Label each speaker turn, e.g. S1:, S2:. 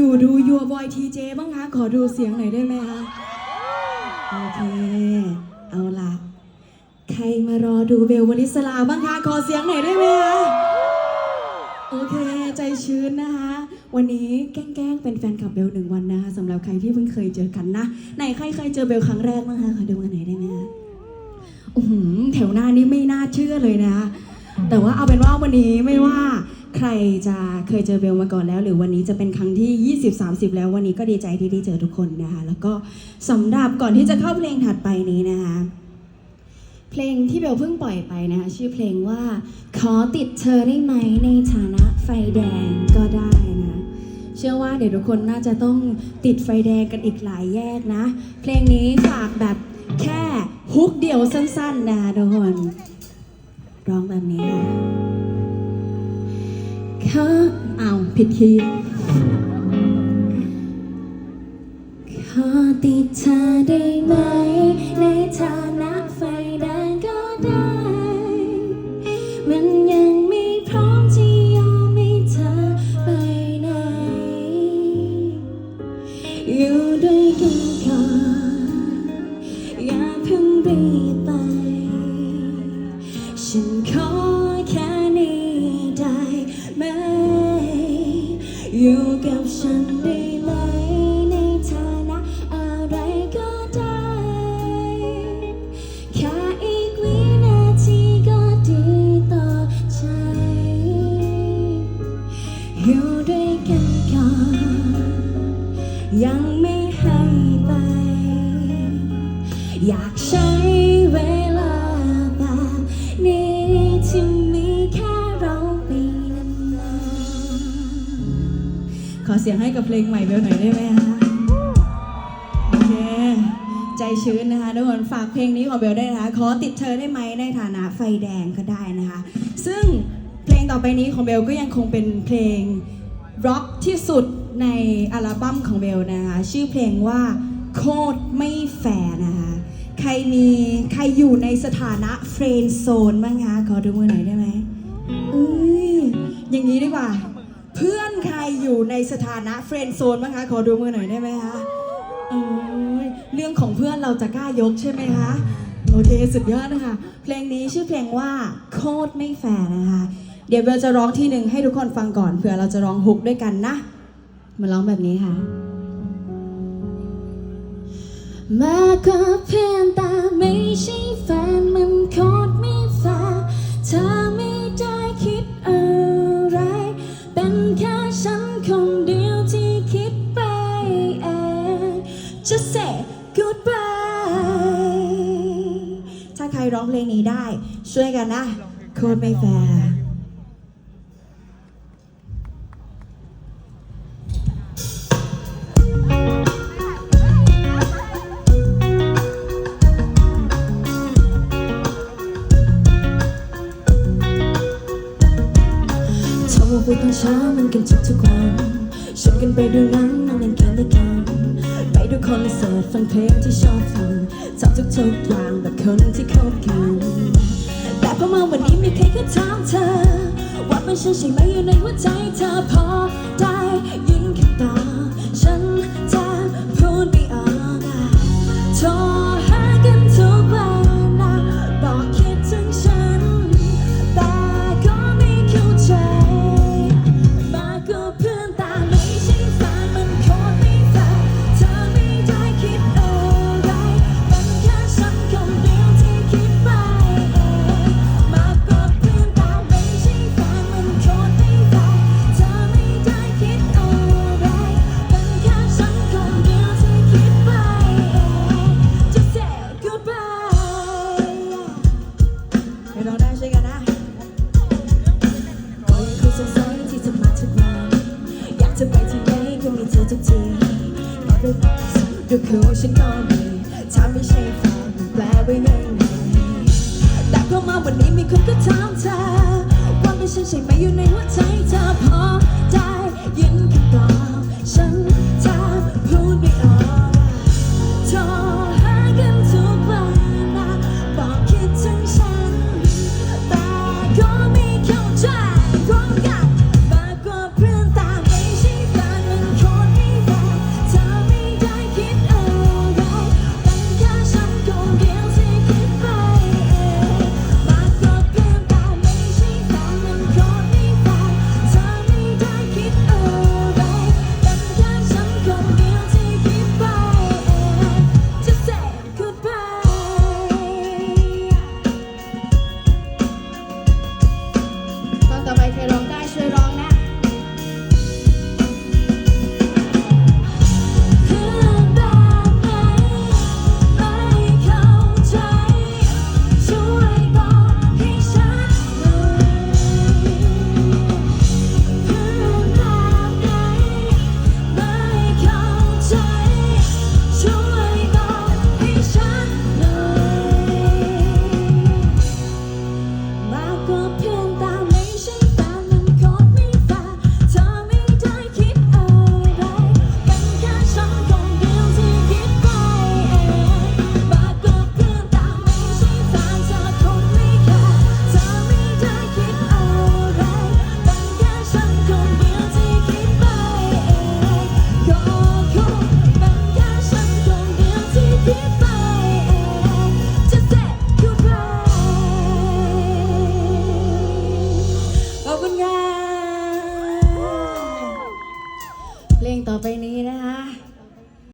S1: อยู่ดูยัวบอยทีเจบ้างคะขอดูเสียงหน่อยได้ไหมคะโอเค เอาละใครมารอดูเบลวลิสลาบ้างคะขอเสียงหน่อยได้ไหมคะโอเค ใจชื้นนะคะ วันนี้แกล้งเป็นแฟนคลับเบลหนึ่งวันนะคะสำหรับใครที่เพิ่งเคยเจอกันนะไหนใครเคยเจอเบลครั้งแรกบ้างคะขอดูกันหน่อยได้ไหมคะอื้อหือแถวหน้านี้ไม่น่าเชื่อเลยนะ แต่ว่าเอาเป็นว่าวันนี้ไม่ว่า ใครจะเคยเจอเบลมาก่อนแล้ว หรือวันนี้จะเป็นครั้งที่ 20 30 แล้ววันนี้ก็ดีใจที่ได้เจอทุกคนนะคะ แล้วก็สำหรับก่อนที่จะเข้าเพลงถัดไปนี้นะคะ เพลงที่เบลเพิ่งปล่อยไปนะคะชื่อเพลงว่าขอติดเธอได้ไหมในฐานะไฟแดงก็ได้นะเชื่อว่าเดี๋ยวทุกคนน่าจะต้องติดไฟแดงกันอีกหลายแยกนะ เพลงนี้ฝากแบบแค่ฮุกเดียวสั้นๆนะคะทุกคนร้องแบบนี้ค่ะค่ะ ผิดคีย์ขอติดเธอได้ไหมในฐานะ อยากใช้เวลาแบบนี้ที่มีแค่เราไปนานๆขอเสียงให้กับเพลงใหม่เบลหน่อยได้ไหมคะโอเค ใจชื้นนะคะทุกคนฝากเพลงนี้ของเบลได้นะคะ ขอติดเธอได้ไหมในฐานะไฟแดงก็ได้นะคะ ซึ่งเพลงต่อไปนี้ของเบลก็ยังคงเป็นเพลงร็อกที่สุดในอัลบั้มของเบลนะคะ ชื่อเพลงว่า โคตรไม่แฟร์นะคะ ใครมีใครอยู่ในสถานะเฟรนด์โซนบ้างคะ ขอดูมือหน่อยได้ไหมเอ้ยอย่างนี้ดีกว่า เพื่อนใครอยู่ในสถานะเฟรนด์โซนบ้างคะ ขอดูมือหน่อยได้ไหมคะเอ้ยเรื่องของเพื่อนเราจะกล้ายกใช่ไหมคะ โอเค สุดยอดนะคะ เพลงนี้ชื่อเพลงว่าโคตรไม่แฟร์นะคะ เดี๋ยวเบลจะร้องทีหนึ่งให้ทุกคนฟังก่อนเผื่อเราจะร้องฮุกด้วยกันนะ มาร้องแบบนี้ค่ะ มากกว่าเพื่อนแต่ไม่ใช่แฟนมันโคตรไม่แฟร์เธอไม่ได้คิดอะไร เป็นแค่ฉันคนเดียวที่คิดไปเอง Just say goodbye ถ้าใครร้องเพลงนี้ได้ ช่วยกันนะโคตรไม่แฟร์
S2: เช้ามันกันทุกทุกวันชวนกันไปดูหนังนั่งเล่นเกมด้วยกันไปดูคอนเสิร์ตฟังเพลงที่ชอบฟังทำทุกๆอย่างแบบคนที่คบกันแต่พอมาวันนี้มีใครก็ถามเธอ ว่ามันใช่ใช่ไหมอยู่ในหัวใจเธอพอได้ยินคำตอบฉัน เธอทุกทีมาด้วยดูคือฉันก็มีถ้าไม่ใช่แฟนมันแปลว่ายังไงแต่พอมาวันนี้มีคนก็ถามเธอว่าไม่ใช่ใช่ไหมอยู่ในหัวใจ